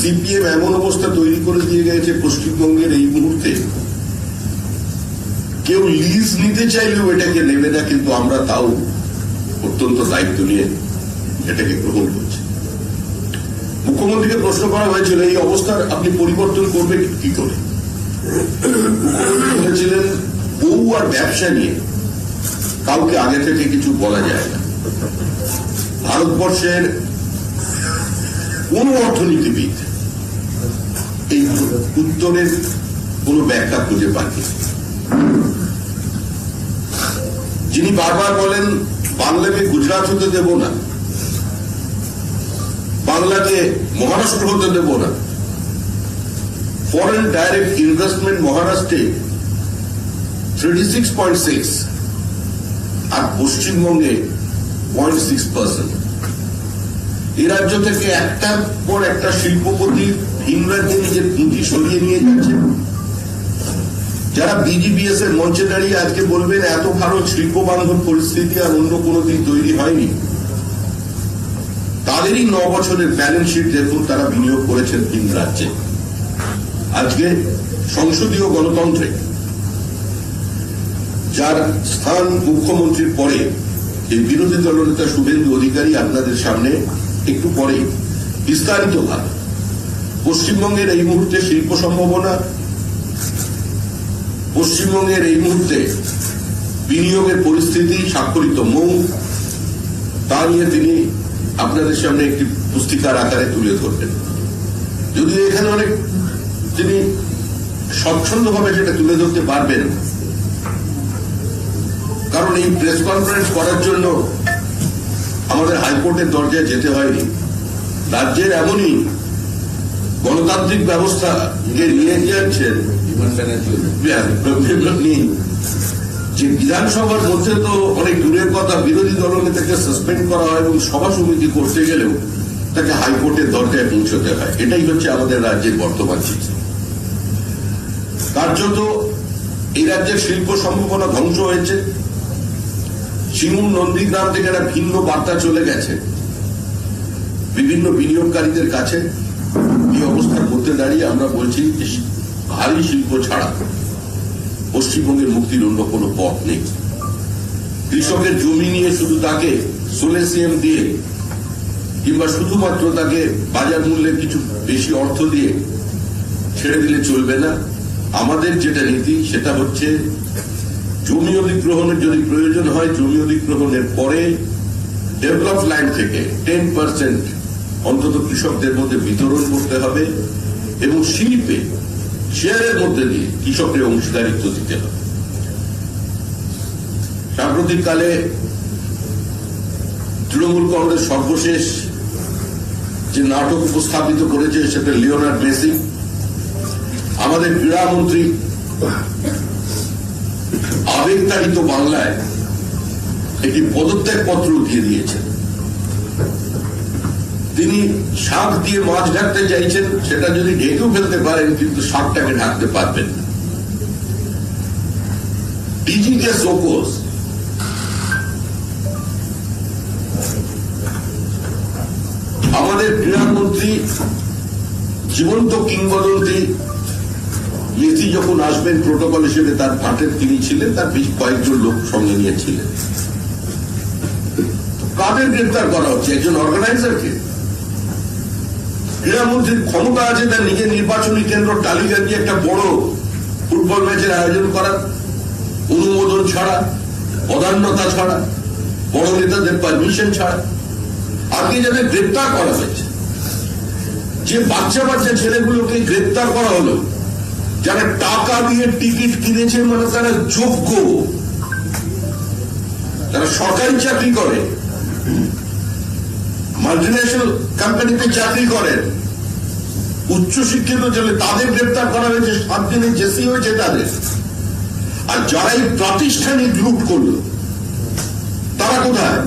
CPM এমন অবস্থা তৈরি করে দিয়ে গেছে পশ্চিমবঙ্গের এই মুহূর্তে। কেউ লিজ নিতে চাইলেও এটাকে নেবে না, কিন্তু আমরা তাও অত্যন্ত দায়িত্ব নিয়ে এটাকে গ্রহণ করছি। মুখ্যমন্ত্রীকে প্রশ্ন করা হয়েছিল, এই অবস্থার আপনি পরিবর্তন করবেন কি করে? বলেছিলেন, বউ আর ব্যবসা নিয়ে কাউকে আগে থেকে কিছু বলা যায় না। ভারতবর্ষের কোন অর্থনীতিবিদ এই উত্তরের কোন ব্যাখ্যা খুঁজে পাননি যিনি বারবার বলেন, বাংলাকে গুজরাট হতে দেব না, বাংলাকে মহারাষ্ট্র হতে দেব না ফরেন ডাইরেক্ট ইনভেস্টমেন্ট মহারাষ্ট্রে থ্রিটি সিক্স পয়েন্ট সিক্স আর পশ্চিমবঙ্গে পয়েন্ট সিক্স পার্সেন্ট এই রাজ্য থেকে একটার পর একটা শিল্পপতি রাজ্যে নিজের পুঁজি সরিয়ে নিয়ে যাচ্ছে। যারা বিজিবিএস এর মঞ্চে দাঁড়িয়ে আজকে বলবেন, এত শিল্প বান্ধব পরিস্থিতি আর অন্য কোনোদিন তৈরি হয়নি। তাদেরই ন বছরের ব্যালেন্স শিট দেখুন তারা বিনিয়োগ করেছেন ভিন রাজ্যে। আজকে সংসদীয় গণতন্ত্রে, যার স্থান মুখ্যমন্ত্রীর পরে, এই বিরোধী দলনেতা শুভেন্দু অধিকারী আপনাদের সামনে একটু পরে বিস্তারিত ভাবে পশ্চিমবঙ্গের এই মুহূর্তে শিল্প সম্ভাবনা, পশ্চিমবঙ্গের এই মুহূর্তে বিনিয়োগের পরিস্থিতি স্বাক্ষরিত মৌ, তা নিয়ে তিনি আপনাদের সামনে একটি পুস্তিকার আকারে তুলে ধরবেন। যদিও এখানে অনেক তিনি স্বচ্ছন্দভাবে সেটা তুলে ধরতে পারবেন, কারণ এই প্রেস কনফারেন্স করার জন্য আমাদের হাইকোর্টের দরজায় যেতে হয়নি। রাজ্যের এমনই গণতান্ত্রিক ব্যবস্থা যে নিয়ে যাচ্ছেন নেই যে বিধানসভার মধ্যে তো অনেক দূরের কথা বিরোধী দলনেতাকে সাসপেন্ড করা হয় এবং সভা সমিতি করতে গেলেও তাকে হাইকোর্টের দরজায় পৌঁছতে হয়। এটাই হচ্ছে আমাদের রাজ্যের বর্তমান চিত্র কার্যত এই রাজ্যের শিল্প সম্ভাবনা ধ্বংস হয়েছে। শিমুল নন্দীগ্রাম থেকে একটা ভিন্ন বার্তা চলে গেছে। বিভিন্ন বিনিয়োগকারীদের কাছে। এই অবস্থার মধ্যে দাঁড়িয়ে আমরা বলছি ভারী শিল্প ছাড়া পশ্চিমবঙ্গের মুক্তির অন্য কোনো পথ নেই। কৃষকের জমি নিয়ে শুধু তাকে সোলেসিয়াম দিয়ে কিংবা শুধুমাত্র তাকে বাজার মূল্যে কিছু বেশি অর্থ দিয়ে ছেড়ে দিলে চলবে না। আমাদের যেটা নীতি, সেটা হচ্ছে জমি অধিগ্রহণের যদি প্রয়োজন হয়, জমি অধিগ্রহণের পরে ডেভেলপ লাইন থেকে টেন পার্সেন্ট অন্তত কৃষকদের মধ্যে বিতরণ করতে হবে এবং শিল্পে শেয়ারের মধ্যে দিয়ে কৃষকের অংশীদারিত্ব দিতে হবে। সাম্প্রতিককালে তৃণমূল কংগ্রেস সর্বশেষ যে নাটক উপস্থাপিত করেছে সেটা লিওনার্ড মেসি। আমাদের ক্রীড়ামন্ত্রী আবেগতাড়িত বাংলায় একটি পদত্যাগ পত্র দিয়ে দিয়েছেন। তিনি শাক দিয়ে মাছ ঢাকতে চাইছেন, সেটা যদি ঢেকেও ফেলতে পারেন, কিন্তু শাকটাকে ঢাকতে পারবেন না। আমাদের ক্রীড়ামন্ত্রী, জীবন্ত কিংবদন্তি মেসি যখন আসবেন, প্রোটোকল হিসেবে তার পার্টের তিনি ছিলেন, তার বেশ কয়েকজন লোক সঙ্গে নিয়েছিলেন কাদের গ্রেপ্তার করা হচ্ছে? একজন অর্গানাইজারকে ক্রীড়ামন্ত্রীর ক্ষমতা আছে তার নিজের নির্বাচনী কেন্দ্র তালিকা দিয়ে একটা বড় ফুটবল ম্যাচের আয়োজন করার অনুমোদন ছাড়া অদান্যতা ছাড়া, বড় নেতাদের পারমিশন ছাড়া। আজকে যাদের গ্রেপ্তার করা হয়েছে, যে বাচ্চা বাচ্চা ছেলেগুলোকে গ্রেপ্তার করা হলো, যারা টাকা দিয়ে টিকিট কিনেছে মানে তারা যোগ্য, তারা সরকারি চাকরি করে মাল্টিন্যাশনাল কোম্পানিতে চাকরি করেন উচ্চশিক্ষিত ছেলে তাদের গ্রেপ্তার করা হয়েছে, সাত দিনে জেসি হয়েছে তাদের। আর যারা এই প্রাতিষ্ঠানিক লুট করল, তারা কোথায়?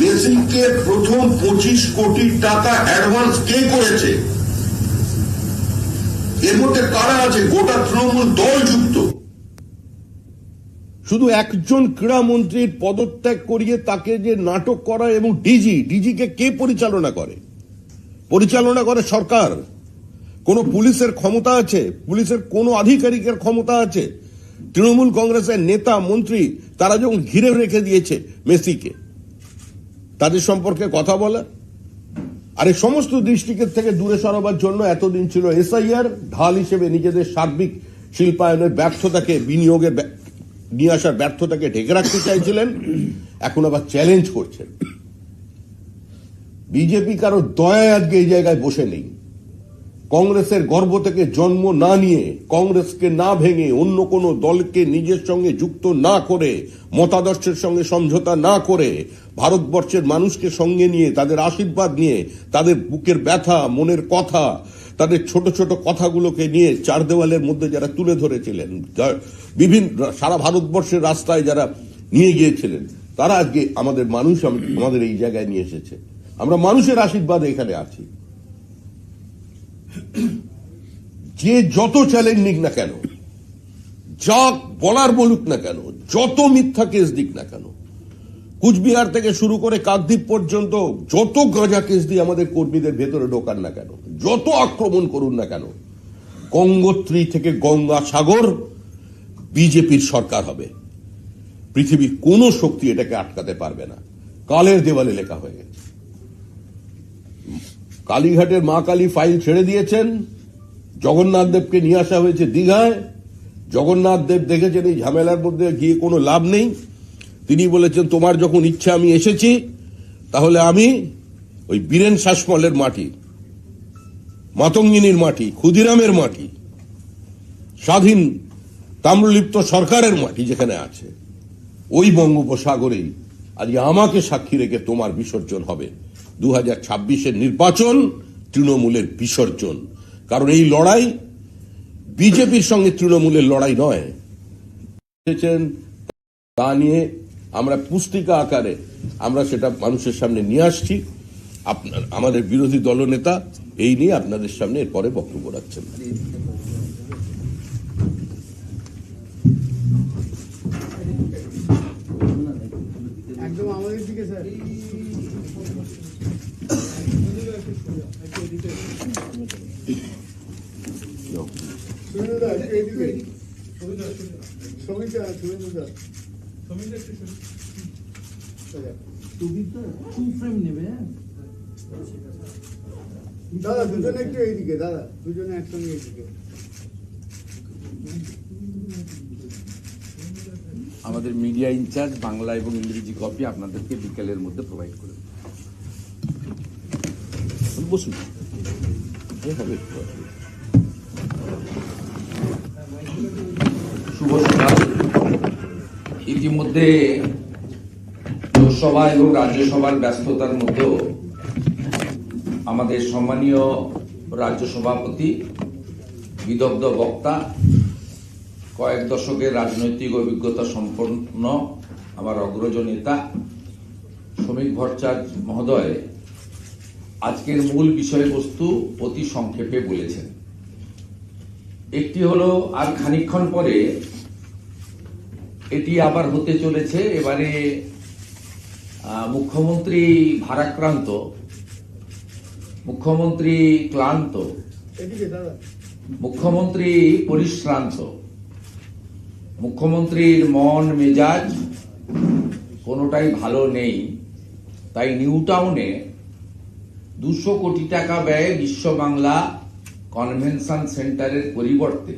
মেসিকে প্রথম পঁচিশ কোটি টাকা অ্যাডভান্স কে করেছে? এর মধ্যে কারা আছে? গোটা তৃণমূল দল যুক্ত। শুধু একজন ক্রীড়ামন্ত্রীর পদত্যাগ করিয়ে তাকে যে নাটক করা এবং ডিজি, ডিজিকে কে পরিচালনা করে? পরিচালনা করে সরকার। কোন পুলিশের ক্ষমতা আছে, পুলিশের কোন আধিকারিকের ক্ষমতা আছে। তৃণমূল কংগ্রেসের নেতা, মন্ত্রী, তারা যখন ঘিরে রেখে দিয়েছে মেসিকে, তাদের সম্পর্কে কথা বলা। আর এই সমস্ত দৃষ্টিকে থেকে দূরে সরাবার জন্য এতদিন ছিল এসআইআর, ঢাল হিসেবে নিজেদের সার্বিক শিল্পায়নের ব্যর্থতাকে, বিনিয়োগের ব্যা- নিয়ে আসার ব্যর্থতাকে ঢেকে রাখতে চাইছিলেন। এখন আবার চ্যালেঞ্জ করছেন। বিজেপি কারও দয়ায় আজকে এই জায়গায় বসে নেই। কংগ্রেসের গর্ব থেকে জন্ম না নিয়ে কংগ্রেসকে না ভেঙে অন্য কোনো দলকে নিজের সঙ্গে যুক্ত না করে, মতাদর্শের সঙ্গে সমঝোতা না করে ভারতবর্ষের মানুষকে সঙ্গে নিয়ে, তাদের আশীর্বাদ নিয়ে, তাদের বুকের ব্যথা, মনের কথা, তাদের ছোট ছোট কথাগুলোকে নিয়ে চার দেওয়ালের মধ্যে যারা তুলে ধরেছিলেন বিভিন্ন সারা ভারতবর্ষের রাস্তায় যারা নিয়ে গিয়েছিলেন, তারা আজকে আমাদের মানুষ আমাদের এই জায়গায় নিয়ে এসেছে। আমরা মানুষের আশীর্বাদে এখানে আছি। যে যত চ্যালেঞ্জ নিক না কেন, যা বলার বলুক না কেন, যত মিথ্যা কেস দিক না কেন, কুচবিহার থেকে শুরু করে কাকদ্বীপ পর্যন্ত যত গাঁজা কেস দিয়ে আমাদের কর্মীদের ভেতরে ঢোকান না কেন, যত আক্রমণ করুন না কেন, গঙ্গোত্রী থেকে গঙ্গা সাগর বিজেপির সরকার হবে। পৃথিবীর কোনো শক্তি এটাকে আটকাতে পারবে না। কালের দেওয়ালে লেখা হয়ে গেছে। কালীঘাটের মা কালী ফাইল ছেড়ে দিয়েছেন। জগন্নাথ দেবকে নিয়ে আসা হয়েছে দীঘায়। জগন্নাথ দেব দেখেছেন এই ঝামেলার মধ্যে গিয়ে কোনো লাভ নেই। তিনি বলেছেন, তোমার যখন ইচ্ছা, আমি এসেছি। তাহলে আমি ওই বীরেন শাসমলের মাটি, মাতঙ্গিনীর মাটি, ক্ষুদিরামের মাটি, স্বাধীন তাম্রলিপ্ত সরকারের মাটি যেখানে আছে, ওই বঙ্গোপসাগরেই আজ আমাকে সাক্ষী রেখে তোমার বিসর্জন হবে। দু হাজার নির্বাচন তৃণমূলের বিসর্জন। কারণ এই লড়াই বিজেপির সঙ্গে তৃণমূলের লড়াই নয়। তা নিয়ে আমরা পুস্তিকা আকারে আমরা সেটা মানুষের সামনে নিয়ে আসছি। আপনার, আমাদের বিরোধী দলনেতা এই নিয়ে আপনাদের সামনে এরপরে বক্তব্য রাখছেন। দাদা, দুজনে একটু এইদিকে, দাদা, দুজনে একসঙ্গে এইদিকে আমাদের মিডিয়া ইনচার্জ, বাংলা এবং ইংরেজি কপি আপনাদেরকে বিকেলের মধ্যে প্রোভাইড করে। বসুন হবে। শুভ সকাল ইতিমধ্যে লোকসভা এবং রাজ্যসভার ব্যস্ততার মধ্যেও আমাদের সম্মানীয় রাজ্য সভাপতি বিদগ্ধ বক্তা, কয়েক দশকের রাজনৈতিক অভিজ্ঞতা সম্পন্ন আমার অগ্রজ নেতা, শ্রমিক ভট্টাচার্য মহোদয়, আজকের মূল বিষয়বস্তু অতি সংক্ষেপে বলেছেন। একটি হলো আর খানিকক্ষণ পরে এটি আবার হতে চলেছে। এবারে মুখ্যমন্ত্রী ভারাক্রান্ত মুখ্যমন্ত্রী ক্লান্ত মুখ্যমন্ত্রী পরিশ্রান্ত মুখ্যমন্ত্রীর মন মেজাজ কোনোটাই ভালো নেই। তাই নিউ টাউনে দুশো কোটি টাকা ব্যয়ে বিশ্ব বাংলা কনভেনশন সেন্টারের পরিবর্তে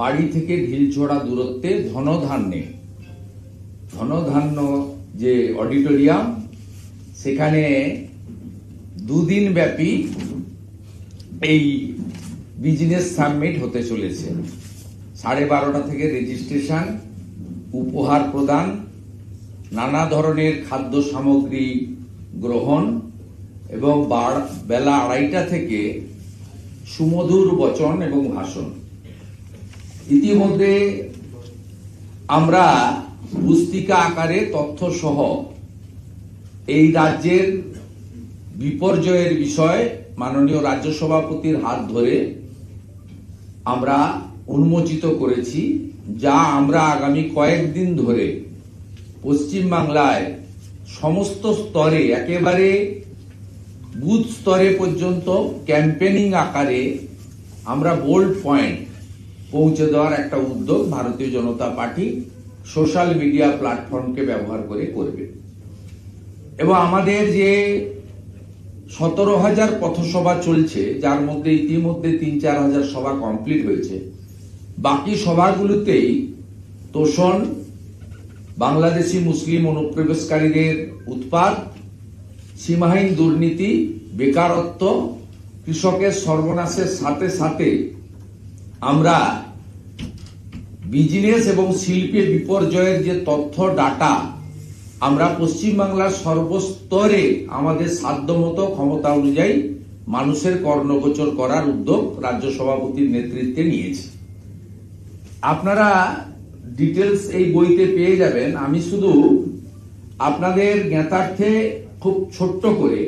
বাড়ি থেকে ঢিলছোড়া দূরত্বে ধনধান্যে, ধনধান্য যে অডিটোরিয়াম, সেখানে দুদিন ব্যাপী এই বিজনেস সাবমিট হতে চলেছে। সাড়ে বারোটা থেকে রেজিস্ট্রেশন, উপহার প্রদান, নানা ধরনের খাদ্য সামগ্রী গ্রহণ এবং বেলা আড়াইটা থেকে সুমধুর বচন এবং ভাষণ। ইতিমধ্যে আমরা পুস্তিকা আকারে তথ্য সহ এই রাজ্যের বিপর্যয়ের বিষয় মাননীয় রাজ্য সভাপতির হাত ধরে আমরা উন্মোচিত করেছি, যা আমরা আগামী কয়েকদিন ধরে পশ্চিম বাংলায় সমস্ত স্তরে একেবারে বুথ স্তরে পর্যন্ত ক্যাম্পেনিং আকারে আমরা বোল্ড পয়েন্ট পৌঁছে দেওয়ার একটা উদ্যোগ Bharatiya Janata party social media প্ল্যাটফর্মকে ব্যবহার করে করবে। এবং আমাদের যে সতেরো হাজার পথসভা চলছে, যার মধ্যে ইতিমধ্যে তিন চার হাজার সভা কমপ্লিট হয়েছে, বাকি সভাগুলোতেই তোষণ, বাংলাদেশি মুসলিম অনুপ্রবেশকারীদের উৎপাদ সীমাহীন দুর্নীতি, বেকারত্ব, কৃষকের সর্বনাশের সাথে সাথে আমরা বিজনেস এবং শিল্পে বিপর্যয়ের যে তথ্য ডাটা আমরা পশ্চিমবাংলার সর্বস্তরে আমাদের সাধ্যমতো ক্ষমতা অনুযায়ী মানুষের কর্ণগোচর করার উদ্যোগ রাজ্য সভাপতির নেতৃত্বে নিয়েছি। আপনারা ডিটেলস এই বইতে পেয়ে যাবেন। আমি শুধু আপনাদের জ্ঞাতার্থে খুব ছোট্ট করে,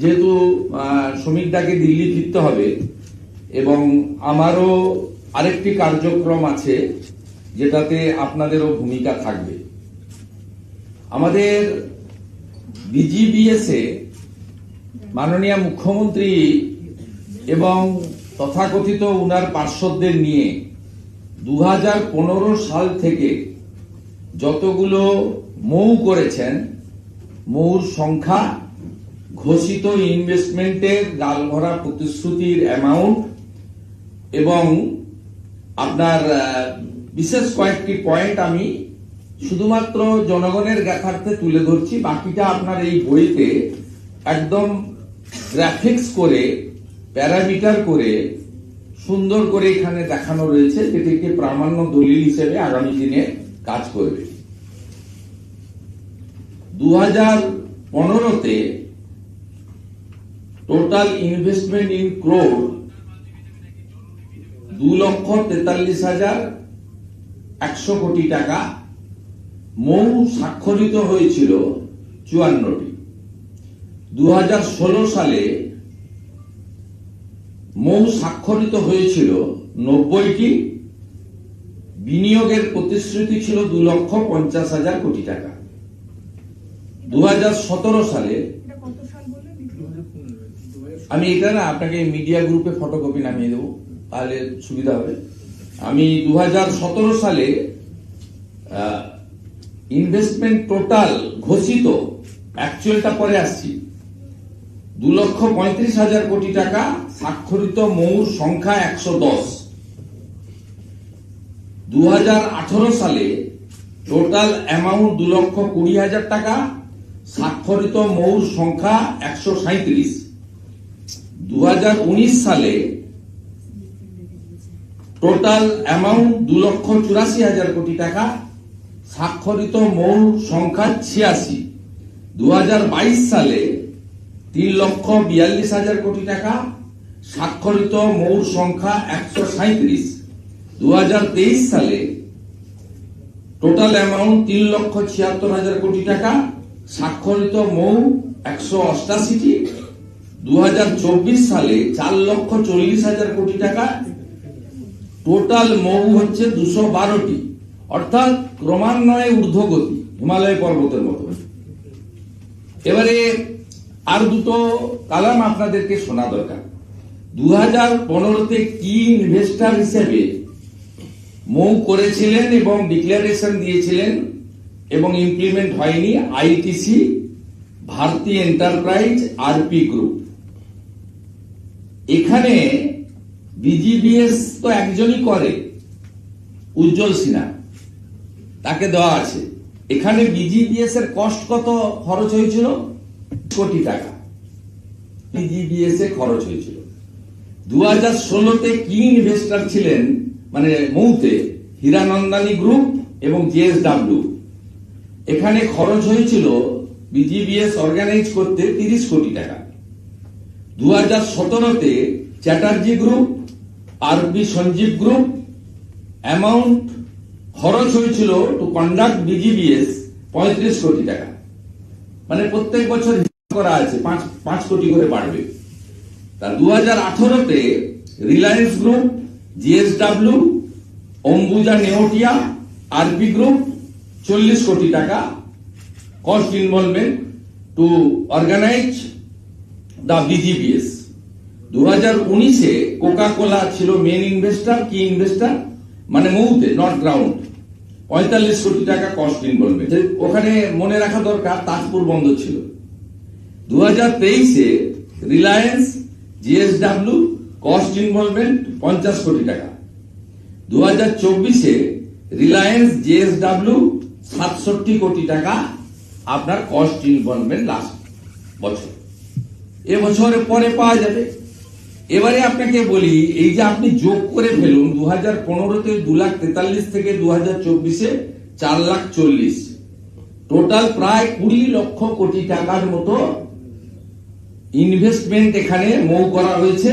যেহেতু শ্রমিকদাকে দিল্লি ফিরতে হবে এবং আমারও আরেকটি কার্যক্রম আছে যেটাতে আপনাদেরও ভূমিকা থাকবে। আমাদের বিজিবিএস এ মাননীয় মুখ্যমন্ত্রী এবং তথাকথিত উনার পার্শ্বদের নিয়ে দু হাজার পনেরো সাল থেকে যতগুলো মৌ করেছেন মৌর সংখ্যা ঘোষিত ইনভেস্টমেন্টের গালভরা প্রতিশ্রুতির অ্যামাউন্ট এবং আপনার বিশেষ কয়েকটি পয়েন্ট আমি শুধুমাত্র জনগণের জ্ঞাতার্থে তুলে ধরছি। বাকিটা আপনার এই বইতে একদম গ্রাফিক্স করে প্যারামিটার করে, সুন্দর করে এখানে দেখানো রয়েছে, যেটিকে প্রামাণ্য দলিল হিসেবে আগামী দিনে কাজ করবে। দু হাজার পনেরোতে টোটাল ইনভেস্টমেন্ট ইন ক্রোড দু লক্ষ তেতাল্লিশ হাজার একশো কোটি টাকা। মৌ স্বাক্ষরিত হয়েছিল চুয়ান্নটি। দু হাজার ষোলো সালে মৌ স্বাক্ষরিত হয়েছিল নব্বইটি। বিনিয়োগের প্রতিশ্রুতি ছিল দু লক্ষ পঞ্চাশ হাজার কোটি টাকা। দু হাজার সতেরো সালে আমি এটা না আপনাকে মিডিয়া গ্রুপে ফটোকপি নামিয়ে দেবো তাহলে সুবিধা হবে। আমি দু হাজার সতেরো সালে ইনভেস্টমেন্ট টোটাল ঘোষিত অ্যাকচুয়ালটা পরে আসছি। দু লক্ষ পঁয়ত্রিশ হাজার কোটি টাকা স্বাক্ষরিত মৌর সংখ্যা একশো দশ। দু সালে টোটাল অ্যামাউন্ট দু লক্ষ কুড়ি হাজার টাকা স্বাক্ষরিত মৌর সংখ্যা একশো সাঁত্রিশ দু সালে টোটাল অ্যামাউন্ট দু লক্ষ চুরাশি হাজার কোটি টাকা, স্বাক্ষরিত মৌর সংখ্যা ছিয়াশি। দু সালে তিন লক্ষ বিয়াল্লিশ হাজার কোটি টাকা, স্বাক্ষরিত মৌর সংখ্যা একশো সাঁত্রিশ দু সালে টোটাল অ্যামাউন্ট তিন লক্ষ ছিয়াত্তর হাজার কোটি টাকা স্বাক্ষরিত মৌ একশো অষ্টাশিটি দু হাজার চব্বিশ সালে চার লক্ষ চল্লিশ হাজার কোটি টাকা। টোটাল মৌ হচ্ছে দুশো বারোটি। অর্থাৎ ক্রমান্বয়ে ঊর্ধ্বগতি, হিমালয় পর্বতের মতো। এবারে আর দুটো কালাম আপনাদেরকে শোনা দরকার। দু হাজার পনেরোতে কি ইনভেস্টার হিসেবে মৌ করেছিলেন এবং ডিক্লারেশন দিয়েছিলেন? এবং ইমপ্লিমেন্ট হয়নি ITC Bharti enterprise RP group এখানে বিজিবিএস তো একজনই করে, উজ্জ্বল সিনহা। তাকে দেওয়া আছে। এখানে বিজিবিএস এর কষ্ট কত খরচ হয়েছিল? কোটি টাকা। বিজিবিএস এ খরচ হয়েছিল। দু হাজার ষোলোতে কি ইনভেস্টার ছিলেন মানে মৌতে, হীরানন্দানি গ্রুপ এবং জেএসডাব্লিউ এখানে খরচ হয়েছিল বিজিবিএস অর্গানাইজ করতে তিরিশ কোটি টাকা। দু হাজার সতেরোতে চ্যাটার্জি গ্রুপ আরবি সঞ্জীব গ্রুপ অ্যামাউন্ট খরচ হয়েছিল টু কন্ডাক্ট বিজিবিএস পঁয়ত্রিশ কোটি টাকা। মানে প্রত্যেক বছর করা আছে, পাঁচ পাঁচ কোটি করে বাড়বে। তা দু হাজার আঠারোতে Reliance group GSW Ambuja Neotia RB group চল্লিশ কোটি টাকা cost involvement to organise the BGBS দু হাজার উনিশে কোকা কোলা ছিল মেন ইনভেস্টার কি ইনভেস্টার মানে মৌতে নট গ্রাউন্ড পঁয়তাল্লিশ কোটি টাকা কস্ট ইনভলভমেন্ট ওখানে মনে রাখা দরকার তাজপুর বন্ধ ছিল। দু হাজার তেইশে রিলায়েন্স জিএসডাব্লিউ কস্ট ইনভলভমেন্ট পঞ্চাশ কোটি টাকা। দু হাজার চব্বিশে রিলায়েন্স জিএসডাব্লিউ সাতষট্টি কোটি টাকা আপনার কস্ট ইনভলভমেন্ট লাস্ট বছর। এ বছরের পরে পাওয়া যাবে। এবারে আপনাকে বলি, এই যে আপনি যোগ করে ফেলুন দু হাজার পনেরোতে দু লাখ তেতাল্লিশ থেকে দু হাজার চব্বিশে চার লাখ চল্লিশ। টোটাল প্রায় কুড়ি লক্ষ কোটি টাকার মতো ইনভেস্টমেন্ট এখানে মৌ করা হয়েছে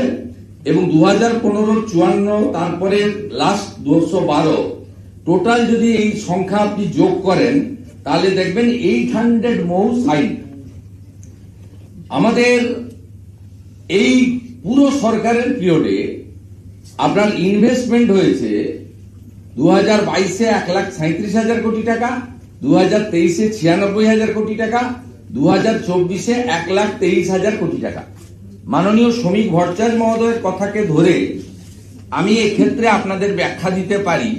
এবং দু হাজার পনেরো চুয়ান্ন তারপরে লাস্ট দুশো বারো। টোটাল যদি এই সংখ্যা আপনি যোগ করেন, তাহলে দেখবেন এইট হান্ড্রেড মৌ সাইন আমাদের এই পুরো সরকারের পিরিয়ডে আপনার ইনভেস্টমেন্ট হয়েছে দু হাজার বাইশে এক লাখ সাঁত্রিশ হাজার কোটি টাকা দু হাজার তেইশে ছিয়ানব্বই হাজার কোটি টাকা দু হাজার চব্বিশে এক লাখ তেইশ হাজার কোটি টাকা। মাননীয় শ্রমিক ভট্টাচার্য মহোদয়ের কথাকে ধরে আমি এক্ষেত্রে আপনাদের ব্যাখ্যা দিতে পারি।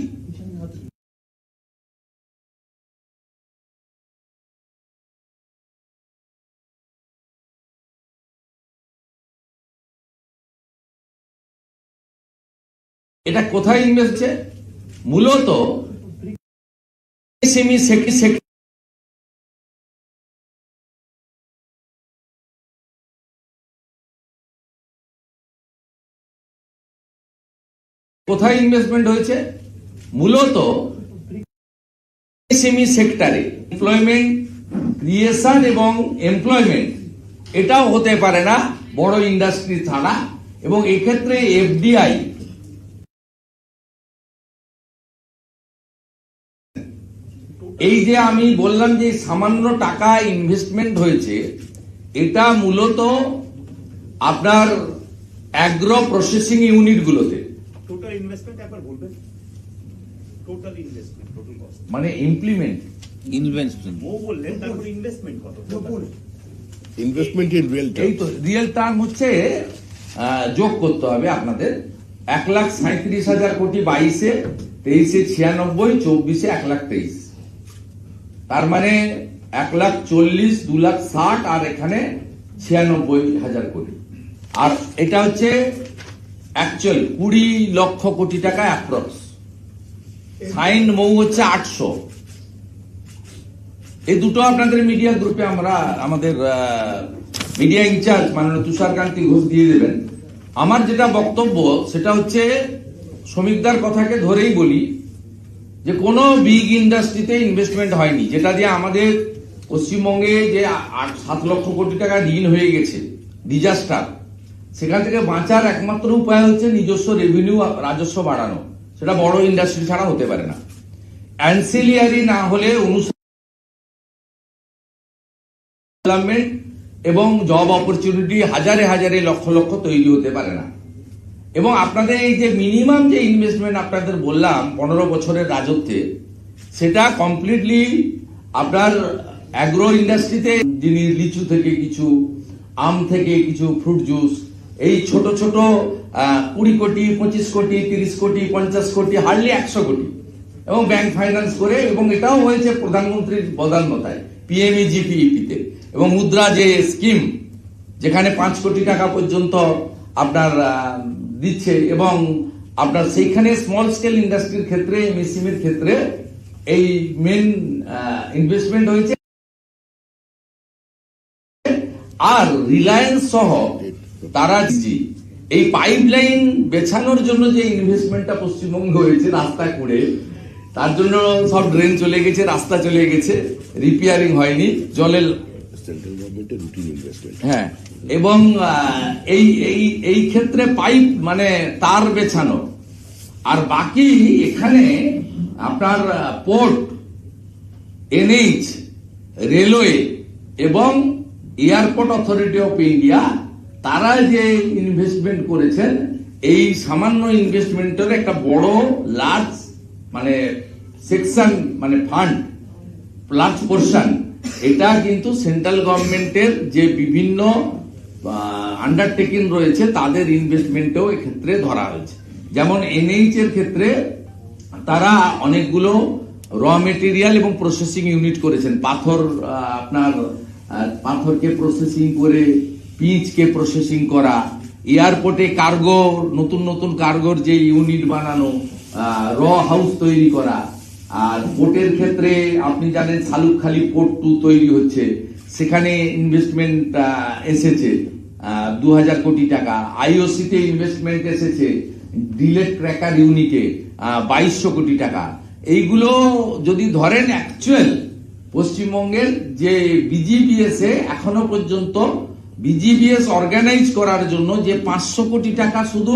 এটা কোথায় ইনভেস্ট হচ্ছে মূলত কোথায় ইনভেস্টমেন্ট হয়েছে? মূলত সেমি সেক্টরে এমপ্লয়মেন্ট ক্রিয়েশন এবং এমপ্লয়মেন্ট এটাও হতে পারে না, বড় ইন্ডাস্ট্রি থানা এবং এক্ষেত্রে এফডিআই এই যে আমি বললাম যে সামান্য টাকা ইনভেস্টমেন্ট হয়েছে এটা মূলত আপনার অ্যাগ্রো প্রসেসিং ইউনিটগুলোতে টোটাল ইনভেস্টমেন্ট একবার বলবেন? টোটাল ইনভেস্টমেন্ট টোটাল কস্ট মানে ইমপ্লিমেন্ট ইনভেস্টমেন্ট মো বললেন তারপর ইনভেস্টমেন্ট কত? ইনভেস্টমেন্ট ইন রিয়েল এই তো রিয়েল টার্ম হচ্ছে আহ, যোগ করতে হবে আপনাদের। এক লাখ সাঁত্রিশ হাজার কোটি বাইশে তেইশে ছিয়ানব্বই চব্বিশে এক লাখ তেইশ। তার মানে এক লাখ চল্লিশ, দু লাখ ষাট, আর এখানে ছিয়ানব্বই হাজার কোটি। আর এটা হচ্ছে অ্যাকচুয়াল কুড়ি লক্ষ কোটি টাকা অ্যাপ্রক্স সাইন মৌ হচ্ছে আটশো। এই দুটো আপনাদের মিডিয়া গ্রুপে আমরা, আমাদের মিডিয়া ইনচার্জ মাননীয় তুষারকান্তি ঘোষ দিয়ে দেবেন। আমার যেটা বক্তব্য, সেটা হচ্ছে শ্রমিকদার কথাকে ধরেই বলি যে কোনো বিগ ইন্ডাস্ট্রিতে ইনভেস্টমেন্ট হয়নি, যেটা দিয়ে আমাদের পশ্চিমবঙ্গে যে সাত লক্ষ কোটি টাকা ঋণ হয়ে গেছে ডিজাস্টার সেখান থেকে বাঁচার একমাত্র উপায় হচ্ছে নিজস্ব রেভিনিউ রাজস্ব বাড়ানো। সেটা বড় ইন্ডাস্ট্রি ছাড়া হতে পারে না। অ্যান্সিলিয়ারি না হলে অনু ডেভেলপমেন্ট এবং জব অপরচুনিটি হাজারে হাজারে লক্ষ লক্ষ তৈরি হতে পারে না। এবং আপনাদের এই যে মিনিমাম যে ইনভেস্টমেন্ট আপনাদের বললাম, পনেরো বছরের রাজত্বে, সেটা কমপ্লিটলি আপনার অ্যাগ্রো ইন্ডাস্ট্রিতে যিনি লিচু থেকে কিছু, আম থেকে কিছু ফ্রুট জুস এই ছোট ছোট কুড়ি কোটি, পঁচিশ কোটি, তিরিশ কোটি, পঞ্চাশ কোটি হার্ডলি একশো কোটি। এবং ব্যাংক ফাইন্যান্স করে, এবং এটাও হয়েছে প্রধানমন্ত্রীর প্রধানমতায় পিএমইজিপিইপিতে এবং মুদ্রা যে স্কিম যেখানে পাঁচ কোটি টাকা পর্যন্ত আপনার দিচ্ছে এবং আপনার সেইখানে স্মল স্কেল ইন্ডাস্ট্রির ক্ষেত্রে এমএসএমএর ক্ষেত্রে এই মেন ইনভেস্টমেন্ট হয়েছে। আর রিলায়েন্স সহ তারা জি এই পাইপলাইন বেছানোর জন্য যে ইনভেস্টমেন্টটা পশ্চিমবঙ্গে হয়েছে রাস্তা করে, তার জন্য সব ড্রেন চলে গেছে, রাস্তা চলে গেছে রিপেয়ারিং হয়নি, জলের সেন্ট্রাল গভর্নমেন্টের রুটিন ইনভেস্টমেন্ট হ্যাঁ এবং এই এই এই ক্ষেত্রে পাইপ মানে তার বেছানো। আর বাকি এখানে আপনার পোর্ট এনএইচ রেলওয়ে এবং এয়ারপোর্ট অথরিটি অফ ইন্ডিয়া তারা যে ইনভেস্টমেন্ট করেছেন, এই সামান্য ইনভেস্টমেন্টের একটা বড় লার্জ মানে সেকশন মানে ফান্ড লার্জ পোর্শন এটা কিন্তু সেন্ট্রাল গভর্নমেন্টের যে বিভিন্ন আন্ডারটেকিং রয়েছে, তাদের ইনভেস্টমেন্টেও এক্ষেত্রে ধরা হয়েছে। যেমন এনএইচ এর ক্ষেত্রে তারা অনেকগুলো র মেটেরিয়াল এবং প্রসেসিং ইউনিট করেছেন। পাথর আপনার পাথরকে প্রসেসিং করে, পিচকে প্রসেসিং করা। এয়ারপোর্টে কার্গো নতুন নতুন কার্গোর যে ইউনিট বানানো র হাউস তৈরি করা। আর পোর্টের ক্ষেত্রে আপনি জানেন শালুকখালি পোর্ট টু তৈরি হচ্ছে। সেখানে ইনভেস্টমেন্ট এসেছে দু হাজার কোটি টাকা। আইওসিতে ইনভেস্টমেন্ট এসেছে ডিলেট ক্র্যাকার ইউনিটে বাইশশো কোটি টাকা। এইগুলো যদি ধরেন অ্যাকচুয়াল পশ্চিমবঙ্গের যে বিজিবিএস এ এখনও পর্যন্ত বিজিবিএস অর্গানাইজ করার জন্য যে পাঁচশো কোটি টাকা শুধু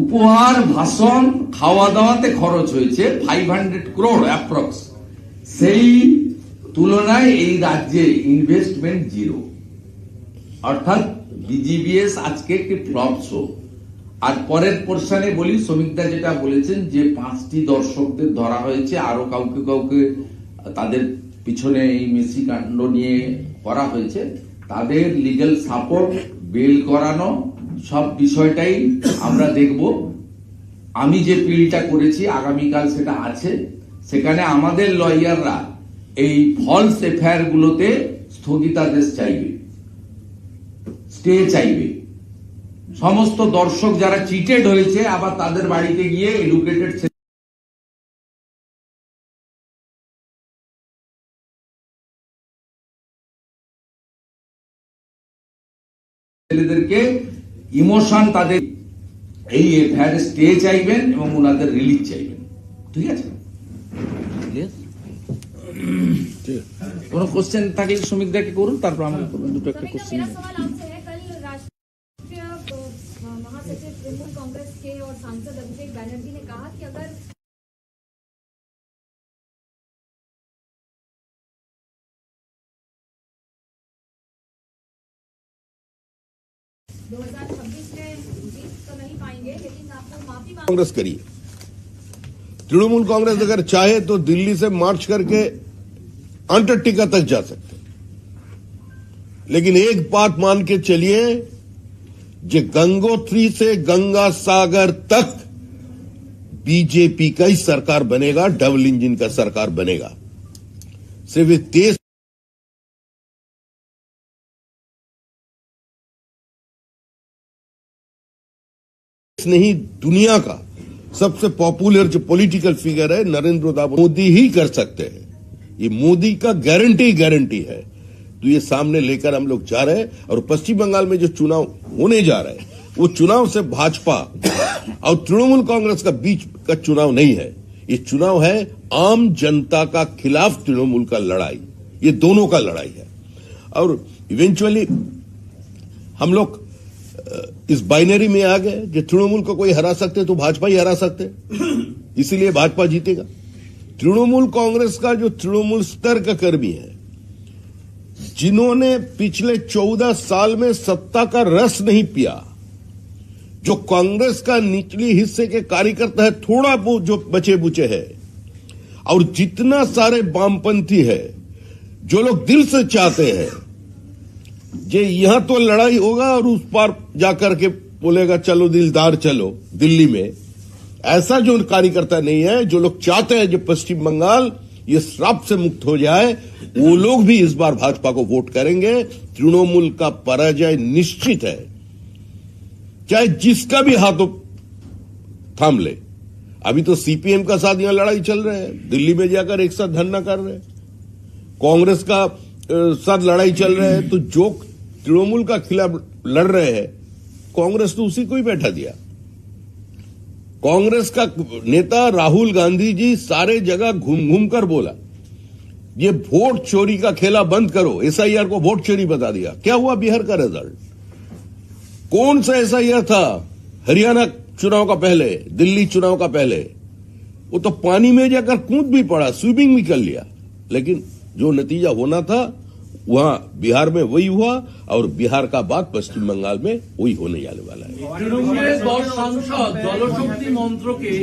উপহার, ভাষণ খাওয়া দাওয়াতে খরচ হয়েছে ফাইভ হান্ড্রেড ক্রোড অ্যাপ্রক্স সেই তুলনায় এই রাজ্যে ইনভেস্টমেন্ট জিরো অর্থাৎ বিজিবিএস আজকে একটি ফ্লপ শো আর পরের পোর্শনে বলি শ্রমিকদা যেটা বলেছেন যে পাঁচটি দর্শকদের ধরা হয়েছে আরও কাউকে কাউকে তাদের পিছনে এই মেসি কাণ্ড নিয়ে করা হয়েছে। তাদের লিগ্যাল সাপোর্ট বেল করানো সব বিষয়টাই আমরা দেখব। আমি যে পিলটা করেছি, আগামীকাল সেটা আছে। সেখানে আমাদের লয়াররা এই ফলস এফআইআর গুলোতে স্থগিতাদেশ চাইবে স্টে চাইবে। সমস্ত দর্শক যারা চিটেড হয়েছে, আবার তাদের বাড়িতে গিয়ে এডুকেটেড ছেলেদেরকে ইমোশন তাদের এই এফআইআর স্টে চাইবেন এবং ওনাদের রিলিজ চাইবেন। ঠিক আছে? কোনো কোশ্চেন থাকলে শ্রমিকদেরকে করুন তারপর আমাকে করবেন দুটো একটা কোশ্চেন कांग्रेस करिए तृणमूल कांग्रेस अगर चाहे तो दिल्ली से मार्च करके अंटार्कटिका तक जा सकते लेकिन एक बात मान के चलिए, जो गंगोत्री से गंगा सागर तक बीजेपी का ही सरकार बनेगा, डबल इंजन का सरकार बनेगा। सिर्फ़ देश नहीं, दुनिया का सबसे पॉपुलर जो पॉलिटिकल फिगर है, नरेंद्र मोदी ही कर सकते हैं। ये मोदी का गारंटी गारंटी है। तो ये सामने लेकर हम लोग जा रहे हैं और पश्चिम बंगाल में जो चुनाव होने जा रहे हैं, वो चुनाव से भाजपा और तृणमूल कांग्रेस का बीच का चुनाव नहीं है। ये चुनाव है आम जनता का खिलाफ तृणमूल का लड़ाई। ये दोनों का लड़ाई है। और इवेंचुअली हम लोग इस बाइनरी में आ गए जो तृणमूल को कोई हरा सकते तो भाजपा ही हरा सकते। इसीलिए भाजपा जीतेगा। तृणमूल कांग्रेस का जो तृणमूल स्तर का कर्मी है, जिन्होंने पिछले चौदह साल में सत्ता का रस नहीं पिया, जो कांग्रेस का निचली हिस्से के कार्यकर्ता है, थोड़ा जो बचे बुचे है, और जितना सारे वामपंथी है, जो लोग दिल से चाहते हैं जे यहाँ तो लड़ाई होगा और उस पार जाकर के बोलेगा, चलो दिलदार, चलो दिल्ली में। ऐसा जो कार्यकर्ता नहीं है, जो लोग चाहते हैं जो पश्चिम बंगाल ये श्राप से मुक्त हो जाए, वो लोग भी इस बार भाजपा को वोट करेंगे। तृणमूल का पराजय निश्चित है। चाहे जिसका भी हाथों थाम ले। अभी तो सीपीएम का साथ यहाँ लड़ाई चल रहा है। दिल्ली में जाकर एक साथ धरना कर रहे हैं। कांग्रेस का साथ लड़ाई चल रहे है तो जो तृणमूल का खिलाफ लड़ रहे हैं, कांग्रेस तो उसी को ही बैठा दिया। कांग्रेस का नेता राहुल गांधी जी सारे जगह घूम घूम कर बोला, ये वोट चोरी का खेला बंद करो, एसआईआर को वोट चोरी बता दिया। क्या हुआ बिहार का रिज़ल्ट कौन सा एसआईआर था? हरियाणा चुनाव का पहले, दिल्ली चुनाव का पहले। वो तो पानी में जाकर कूद भी पड़ा, स्विमिंग भी कर लिया, लेकिन जो नतीजा होना था वहां बिहार में वही हुआ और बिहार का बाद पश्चिम बंगाल में वही होने जाने वाला है তৃণমূলের দশ সাংসদ জলশক্তি মন্ত্রকে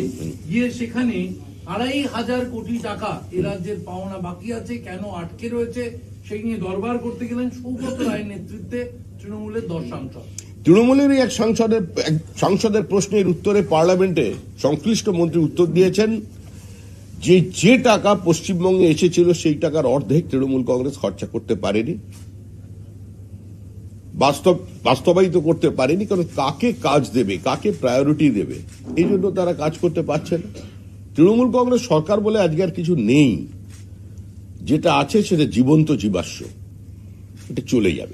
গিয়ে সেখানে আড়াই হাজার কোটি টাকা এ রাজ্যের পাওনা বাকি আছে কেন আটকে রয়েছে সেই নিয়ে দরবার করতে গেলেন সৌগত রায়ের নেতৃত্বে তৃণমূলের দশ সাংসদ তৃণমূলেরই এক সাংসদের এক সাংসদের প্রশ্নের উত্তরে পার্লামেন্টে সংশ্লিষ্ট মন্ত্রী উত্তর দিয়েছেন যে যে টাকা পশ্চিমবঙ্গে এসেছিল, সেই টাকার অর্ধেক তৃণমূল কংগ্রেস খরচা করতে পারেনি। বাস্তব, বাস্তবায়িত করতে পারেনি, কারণ কাকে কাজ দেবে, কাকে প্রায়োরিটি দেবে, এই জন্য তারা কাজ করতে পারছে না। তৃণমূল কংগ্রেস সরকার বলে আজকে আর কিছু নেই। যেটা আছে সেটা জীবন্ত জীবাশ্ম। এটা চলে যাবে।